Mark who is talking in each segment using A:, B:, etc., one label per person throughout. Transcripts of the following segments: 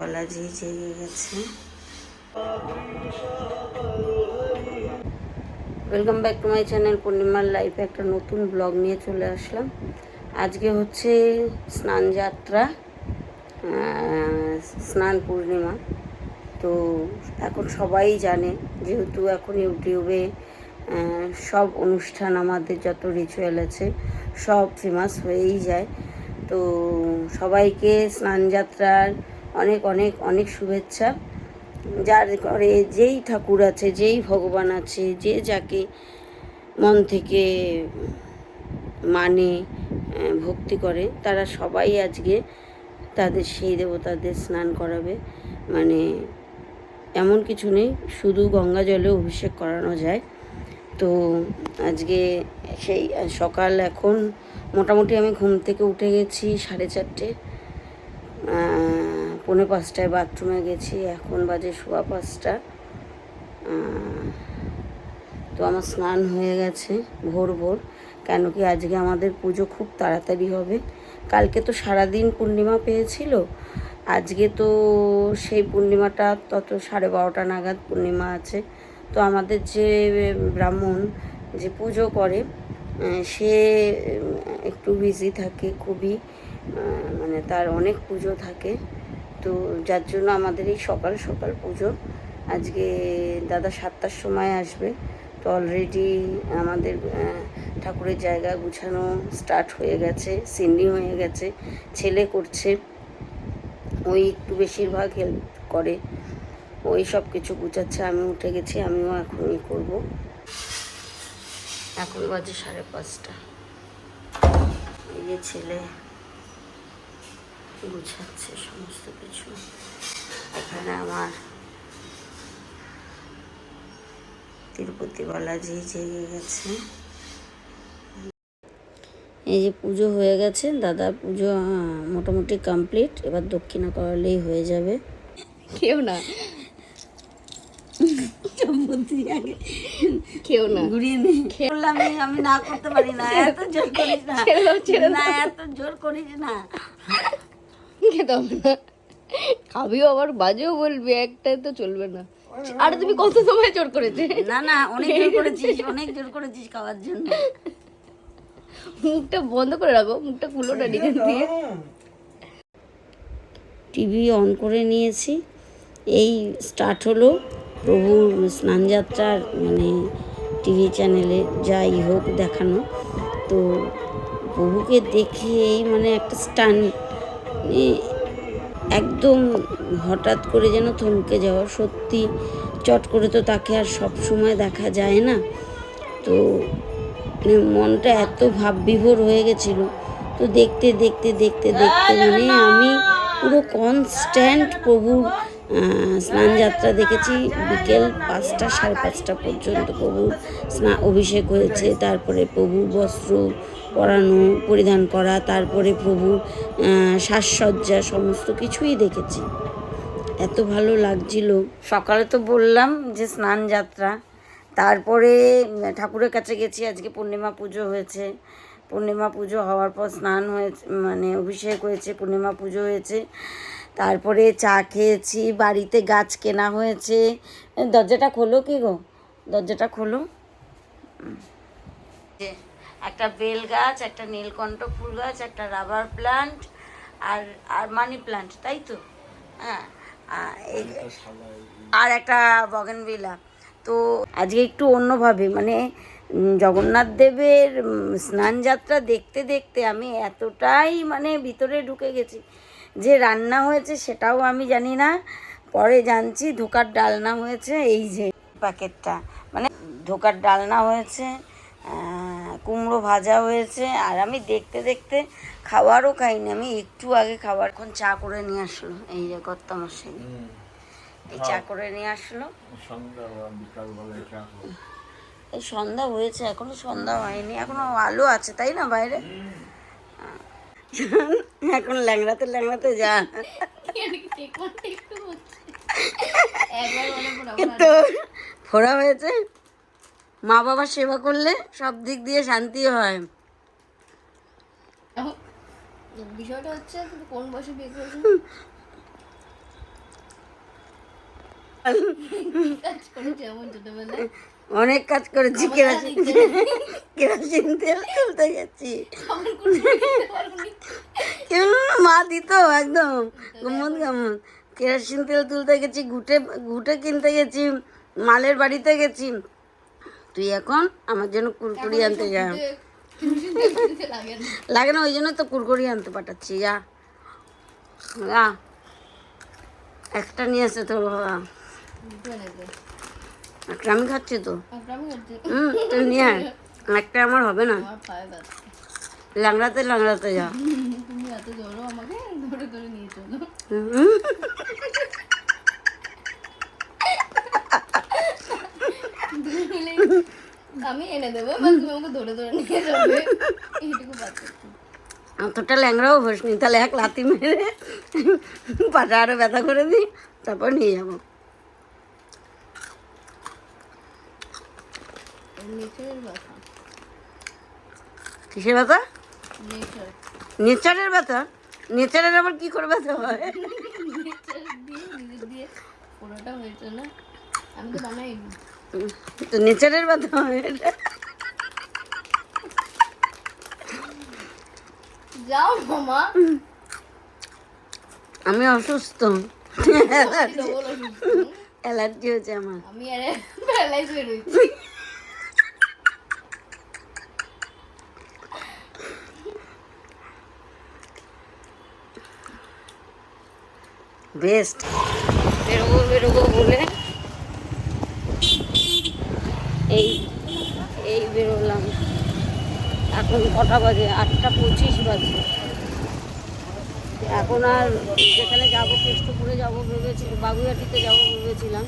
A: গলাজি জেগে গেছে। Welcome back to my channel পূর্ণিমার লাইফে একটা নতুন ব্লগ নিয়ে চলে আসলাম। আজকে হচ্ছে স্নান যাত্রা স্নান পূর্ণিমা। তো এখন সবাই জানে, যেহেতু এখন ইউটিউবে সব অনুষ্ঠান আমাদের যত রিচুয়াল আছে, সব ফেমাস হয়েই যায়। তো সবাইকে স্নান যাত্রার অনেক অনেক অনেক শুভেচ্ছা। যার ঘরে যেই ঠাকুর আছে, যেই ভগবান আছে, যে যাকে মন থেকে মানে ভক্তি করে, তারা সবাই আজকে তাদের সেই দেবতাদের স্নান করাবে। মানে এমন কিছু নেই, শুধু গঙ্গা জলে অভিষেক করানো যায়। তো আজকে সেই, সকাল এখন মোটামুটি আমি ঘুম থেকে উঠে গেছি সাড়ে চারটে। পৌনে পাঁচটায় বাথরুমে গেছি, এখন বাজে সোয়া পাঁচটা। তো আমার স্নান হয়ে গেছে ভোর ভোর, কেন কি আজকে আমাদের পুজো খুব তাড়াতাড়ি হবে। কালকে তো সারাদিন পূর্ণিমা পেয়েছিল, আজকে তো সেই পূর্ণিমাটা তত সাড়ে বারোটা নাগাদ পূর্ণিমা আছে। তো আমাদের যে ব্রাহ্মণ যে পুজো করে সে একটু বিজি থাকে খুবই মানে তার অনেক পুজো থাকে। তো যার জন্য আমাদের এই সকাল সকাল পুজো। আজকে দাদা সাতটার সময় আসবে। তো অলরেডি আমাদের ঠাকুরের জায়গা গুছানো স্টার্ট হয়ে গেছে, সিন্নি হয়ে গেছে, ছেলে করছে। ওই একটু বেশিরভাগ হেল্প করে। ওই সব কিছু গুছাচ্ছে, আমি উঠে গেছি, আমিও এখনই করব। এখন বাজে সাড়ে পাঁচটা। এই যে ছেলে গুছাচ্ছে সমস্ত কিছু। এখানে আমার তিরুপতি বালাজি জেগে গেছে। এই যে পুজো হয়ে গেছে দাদার পুজো মোটামুটি কমপ্লিট এবার দক্ষিণা করালেই হয়ে যাবে।
B: কেউ না। কেউ না।
A: ঘুরিয়ে নে আমি না করতে পারি না। এত জোর করিস না। এত জোর করিস না।
B: খেতে হবে না খাবিও আবার বাজেও বলবি একটাই তো চলবে না। আর তুমি কত সময় জোর করেছে?
A: না না অনেক জোর করেছিস অনেক জোর করেছিস খাওয়ার জন্য।
B: মুখটা বন্ধ করে রাখো মুখটা খুলো না নিজের দিয়ে।
A: টিভি অন করে নিয়েছি। এই স্টার্ট হলো প্রভুর স্নানযাত্রার মানে টিভি চ্যানেলে যাই হোক দেখানো। তো প্রভুকে দেখে এই মানে একটা স্টান একদম হঠাৎ করে যেন থমকে যাওয়া সত্যি চট করে তো তাকে আর সব সময় দেখা যায় না। তো মানে মনটা এত ভাববিভোর হয়ে গেছিল। তো দেখতে দেখতে দেখতে দেখতে মানে আমি পুরো কনস্ট্যান্ট প্রভুর স্নান যাত্রা দেখেছি। বিকেল পাঁচটা, সাড়ে পাঁচটা পর্যন্ত প্রভুর স্না, অভিষেক হয়েছে। তারপরে প্রভুর বস্ত্র পরানো পরিধান করা, তারপরে প্রভু সাজসজ্জা, সমস্ত কিছুই দেখেছি। এত ভালো লাগছিল। সকালে তো বললাম যে স্নান যাত্রা। তারপরে ঠাকুরের কাছে গেছি, আজকে পূর্ণিমা পুজো হয়েছে। পূর্ণিমা পুজো হওয়ার পর স্নান হয়েছে মানে অভিষেক হয়েছে, পূর্ণিমা পুজো হয়েছে। তারপরে চা খেয়েছি, বাড়িতে গাছ কেনা হয়েছে। দরজাটা খোলো কি গো? দরজাটা খোলো। একটা বেল গাছ একটা নীলকণ্ঠ ফুল গাছ একটা রাবার প্লান্ট আর আর মানি প্লান্ট তাই তো? হ্যাঁ এই- আর একটা বগেনভিলা তো আজকে একটু অন্যভাবে মানে জগন্নাথ দেবের উম, স্নান যাত্রা দেখতে দেখতে আমি এতটাই মানে ভিতরে ঢুকে গেছি। যে রান্না হয়েছে সেটাও আমি জানি না পরে জানছি ধোকার ডালনা হয়েছে এই যে প্যাকেটটা। মানে ধোকার ডালনা হয়েছে কুমড়ো ভাজা হয়েছে আর আমি দেখতে দেখতে খাবারও খাইনি। আমি একটু আগে খাবার এখন চা করে নিয়ে আসলো এই যে কর্তামশাই। এই চা করে নিয়ে আসলো।
C: সন্ধ্যা বা বিকালবেলায় চা খাব।
A: এই সন্ধ্যা হয়েছে এখনও সন্ধ্যা হয়নি এখনও আলো আছে তাই না বাইরে? এখন ল্যাংড়াতে ল্যাংড়াতে যা। তো ফোড়া হয়েছে। মা বাবা সেবা করলে সব দিক দিয়ে শান্তি হয়।
B: বিষয়টা হচ্ছে কোন বয়সে বিয়ে করেছ
A: অনেক কাজ করেছি কেরাসিন। কেরাসিন তেল তুলতে গেছি। মা দিত একদম। গমত গমত কেরাসিন তেল তুলতে গেছি ঘুটে ঘুটে কিনতে গেছি মালের বাড়িতে গেছি। তুই এখন আমার জন্য কুরকুরি আনতে যা।
B: লাগে না।
A: ওই জন্য তো কুরকুরি আনতে পাঠাচ্ছি যা। যা। একটা নিয়ে আসে তোর বাবা। একটা আমি খাচ্ছি তো। হুম তুই নিয়ে একটা আমার হবে না। লাংড়াতে লাংড়াতে যা।
B: তুমি এত জোরও আমাকে ধরে ধরে নিয়ে চলো।
A: হুম।
B: আমি এনে দেবো তুমি আমাকে ধরে ধরে নিয়ে যাবে। এইটুকু
A: অতটা ল্যাংড়াও হোসনি তাহলে এক লাথি মেরে পাটা আরও ব্যথা করে দিই তারপর নিয়ে যাব। কিসের ব্যথা? নেচারের ব্যথা? নেচারের আবার কি করে ব্যথা হয়?
B: দিয়ে হয়েছে না। আমি তো বানাইনি।
A: নেচারের
B: যাও মামা।
A: আমি অসুস্থ। অ্যালার্জি হয়েছে আমার।
B: আমি আরে প্যারালাইজ হয়ে রয়েছি।
A: বেস্ট বেরোবো বেরোবো বলে। এই এই বেরোলাম। এখন কটা বাজে? আটটা পঁচিশ বাজে। এখন আর যেখানে যাব, কেষ্টপুরে যাব ভেবেছি বাগুইয়াটিতে যাব ভেবেছিলাম।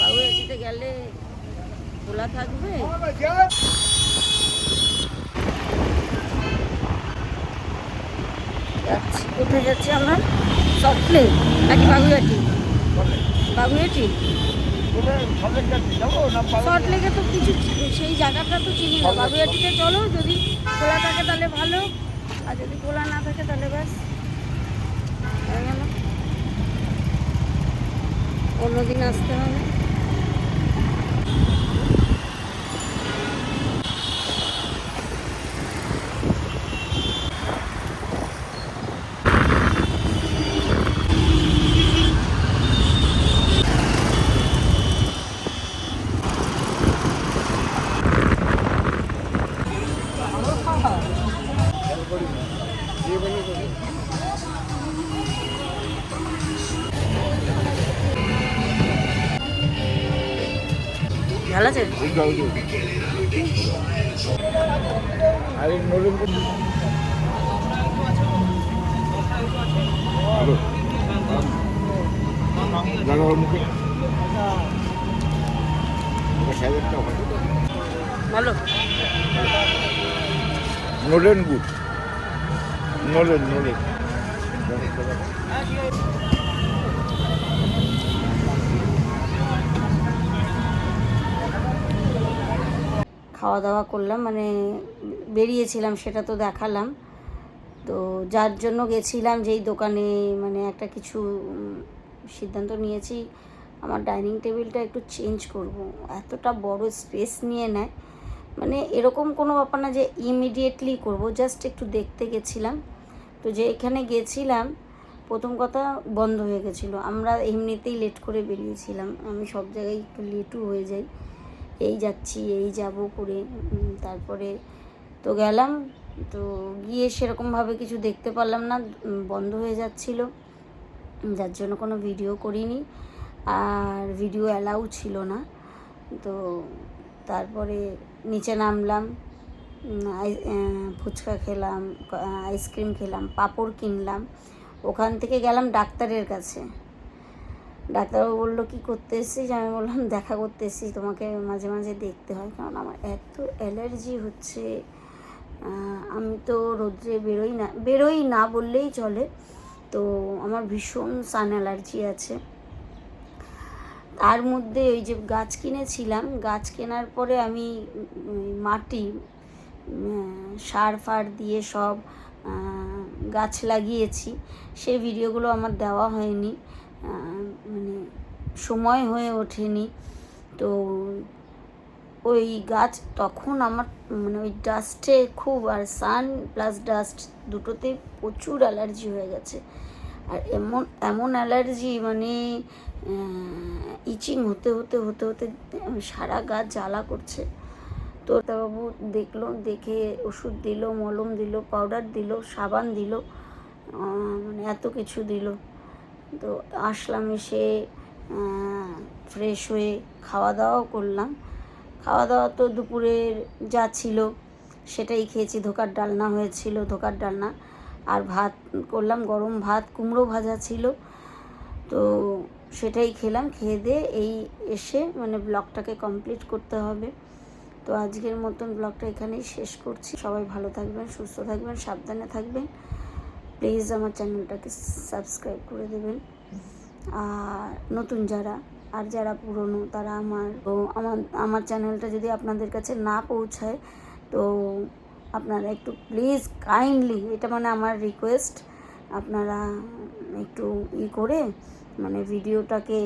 A: বাগুইয়াটিতে গেলে খোলা থাকবে? যাচ্ছি। কোথায় যাচ্ছি আমরা? সফটলে নাকি বাগুইয়াটি বাগুইয়াটি শর্ট লেগে তো কিছু সেই জায়গাটা তো চিনি না। বাবুয়াটিতে চলো যদি খোলা থাকে তাহলে ভালো। আর যদি খোলা না থাকে তাহলে ব্যাস। অন্যদিন আসতে হবে। আছে? ভালো
C: নলেন গুড। নলেন নলেন।
A: খাওয়া দাওয়া করলাম মানে বেরিয়েছিলাম, সেটা তো দেখালাম। তো যার জন্য গেছিলাম, যেই দোকানে মানে একটা কিছু সিদ্ধান্ত নিয়েছি, আমার ডাইনিং টেবিলটা একটু চেঞ্জ করব। এতটা বড় স্পেস নিয়ে নেয় মানে এরকম কোনো ব্যাপার না যে ইমিডিয়েটলি করব, জাস্ট একটু দেখতে গেছিলাম। তো যে এখানে গেছিলাম, প্রথম কথা বন্ধ হয়ে গেছিল। আমরা এমনিতেই লেট করে বেরিয়েছিলাম। আমি সব জায়গায় একটু লেটও হয়ে যাই। এই যাচ্ছি, এই যাব করে তারপরে তো গেলাম। তো গিয়ে সেরকমভাবে কিছু দেখতে পারলাম না বন্ধ হয়ে যাচ্ছিল। যার জন্য কোনো ভিডিও করিনি। আর ভিডিও অ্যালাউ ছিল না। তো তারপরে নিচে নামলাম ফুচকা খেলাম, আইসক্রিম খেলাম, পাঁপড় কিনলাম। ওখান থেকে গেলাম ডাক্তারের কাছে। ডাক্তারবাবু বলল, কি করতে এসেছিস? আমি বললাম, দেখা করতে এসেছি তোমাকে মাঝে মাঝে দেখতে হয়, কারণ আমার এত অ্যালার্জি হচ্ছে। আমি তো রোদ্রে বেরোই না বেরোই না বললেই চলে। তো আমার ভীষণ সান অ্যালার্জি আছে। তার মধ্যে ওই যে গাছ কিনেছিলাম, গাছ কেনার পরে আমি মাটি সার ফার দিয়ে সব গাছ লাগিয়েছি। সেই ভিডিওগুলো আমার দেওয়া হয়নি। মানে সময় হয়ে ওঠেনি। তো ওই গাছ তখন আমার মানে ওই ডাস্টে খুব আর সান প্লাস ডাস্ট দুটোতে প্রচুর অ্যালার্জি হয়ে গেছে। আর এমন এমন অ্যালার্জি মানে ইচিং হতে হতে হতে হতে সারা গাছ জ্বালা করছে। তো বাবু দেখল, দেখে ওষুধ দিল, মলম দিল পাউডার দিল, সাবান দিল মানে এত কিছু দিল। তো আসলাম এসে ফ্রেশ হয়ে খাওয়া দাওয়াও করলাম। খাওয়া দাওয়া তো দুপুরের যা ছিল সেটাই খেয়েছি। ধোকার ডালনা হয়েছিল, ধোকার ডালনা। আর ভাত করলাম, গরম ভাত, কুমড়ো ভাজা ছিল। তো সেটাই খেলাম, খেয়ে দিয়ে এই এসে মানে ব্লগটাকে কমপ্লিট করতে হবে। তো আজকের মতন ব্লগটা এখানেই শেষ করছি। সবাই ভালো থাকবেন, সুস্থ থাকবেন, সাবধানে থাকবেন। প্লিজ আমার চ্যানেলটাকে সাবস্ক্রাইব করে দেবেন। আর নতুন যারা, আর যারা পুরনো, তারা আমার আমার আমার চ্যানেলটা যদি আপনাদের কাছে না পৌঁছায়, তো আপনারা একটু প্লিজ কাইন্ডলি, এটা মানে আমার রিকোয়েস্ট, আপনারা একটু ই করে মানে ভিডিওটাকে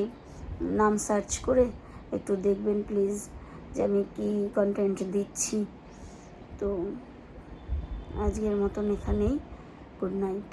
A: নাম সার্চ করে একটু দেখবেন প্লিজ যে আমি কী কন্টেন্ট দিচ্ছি। তো আজকের মতন এখানেই। Good night